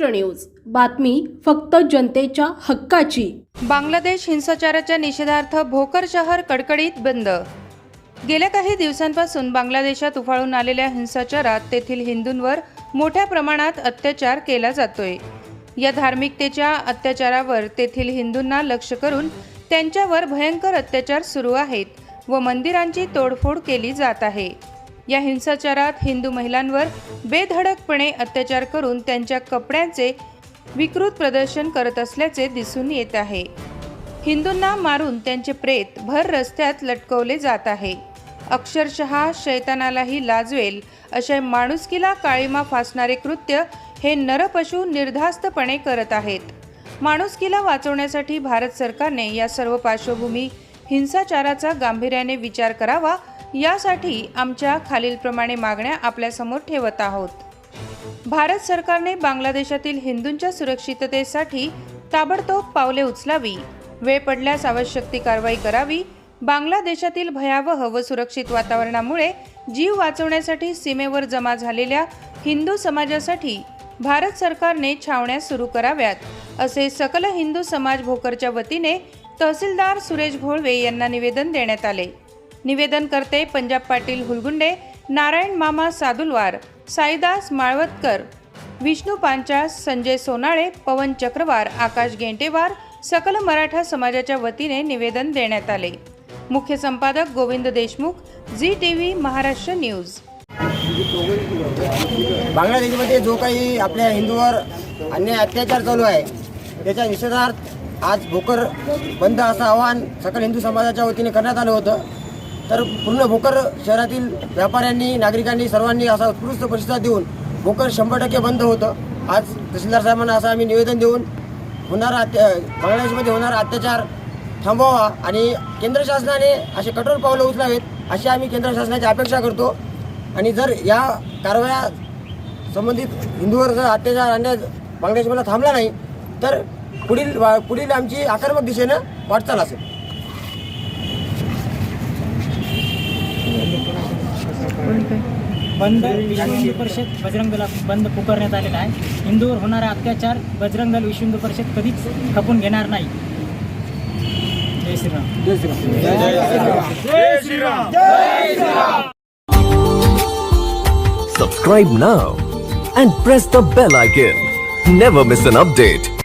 Maharashtra news. बातमी फक्त जनतेच्या हक्काची. बांगलादेश हिंसाचाराच्या निषेधार्थ भोकर शहर कडकडीत बंद. गेल्या काही दिवसांपासून बांगलादेशात उफाळून आलेल्या हिंसाचारात तेथील हिंदूंवर मोठ्या प्रमाणात अत्याचार केला जातोय. या धार्मिकतेच्या अत्याचारावर तेथील हिंदूंना लक्ष करून त्यांच्यावर भयंकर अत्याचार सुरू आहेत व मंदिरांची तोडफोड केली जात आहे. या हिंसाचारात हिंदू महिलांवर बेधडकपणे अत्याचार करून त्यांच्या कपड्यांचे विकृत प्रदर्शन करत असल्याचे दिसून येत आहे. हिंदूंना मारून त्यांचे प्रेत भर रस्त्यात लटकवले जात आहे. अक्षरशः शैतानालाही लाजवेल अशा माणुसकीला काळीमा फासणारे कृत्य हे नरपशु निर्धास्तपणे करत आहेत. माणुसकीला वाचवण्यासाठी भारत सरकारने या सर्व पार्श्वभूमी हिंसाचाराचा गांभीर्याने विचार करावा यासाठी आमच्या खालीलप्रमाणे मागण्या आपल्यासमोर ठेवत आहोत. भारत सरकारने बांगलादेशातील हिंदूंच्या सुरक्षिततेसाठी ताबडतोब पावले उचलावी. वेळ पडल्यास आवश्यक ती कारवाई करावी. बांगलादेशातील भयावह व सुरक्षित वातावरणामुळे जीव वाचवण्यासाठी सीमेवर जमा झालेल्या हिंदू समाजासाठी भारत सरकारने छावण्या सुरू कराव्यात असे सकल हिंदू समाज भोकरच्या वतीने तहसीलदार सुरेश घोळवे यांना निवेदन देण्यात आले. निवेदन करते पंजाब पाटील हुलगुंडे नारायण मामा सादुलवार साईदास माळवतकर विष्णू पांचास संजय सोनाळे पवन चक्रवार आकाश गेंटेवार सकल मराठा समाजाच्या वतीने निवेदन देण्यात आले. मुख्य संपादक Govind Deshmukh Zee T V Maharashtra news. बांगलादेशमध्ये जो काही आपल्या हिंदूवर अन्याय अत्याचार चालू आहे त्याच्या निषेधार्थ आज भोकर बंद असं आवाहन सकल हिंदू समाजाच्या वतीने करण्यात आलं होतं. तर पूर्ण भोकर शहरातील व्यापाऱ्यांनी नागरिकांनी सर्वांनी असा उत्कृष्ट प्रतिसाद देऊन भोकर शंभर टक्के बंद होतं. आज तहसीलदार साहेबांना असं आम्ही निवेदन देऊन होणारा अत्या बांगलादेशमध्ये होणारा अत्याचार थांबवावा आणि केंद्र शासनाने असे कठोर पावलं उचलावेत अशी आम्ही केंद्र शासनाची अपेक्षा करतो. आणि जर या कारवाया संबंधित हिंदूवर जर अत्याचार अन्याय बांगलादेशमध्ये थांबला नाही तर पुढील वा- पुढील आमची आक्रमक दिशेनं वाटचाल असेल. बंद विश्व हिंदू परिषद बजरंग दल बंद पुकारण्यात आलेला आहे. होणारा अत्याचार बजरंग दल विश्व हिंदू परिषद कधीच खपून घेणार नाही. जय Shriram. Subscribe now and press the bell icon. Never miss an update.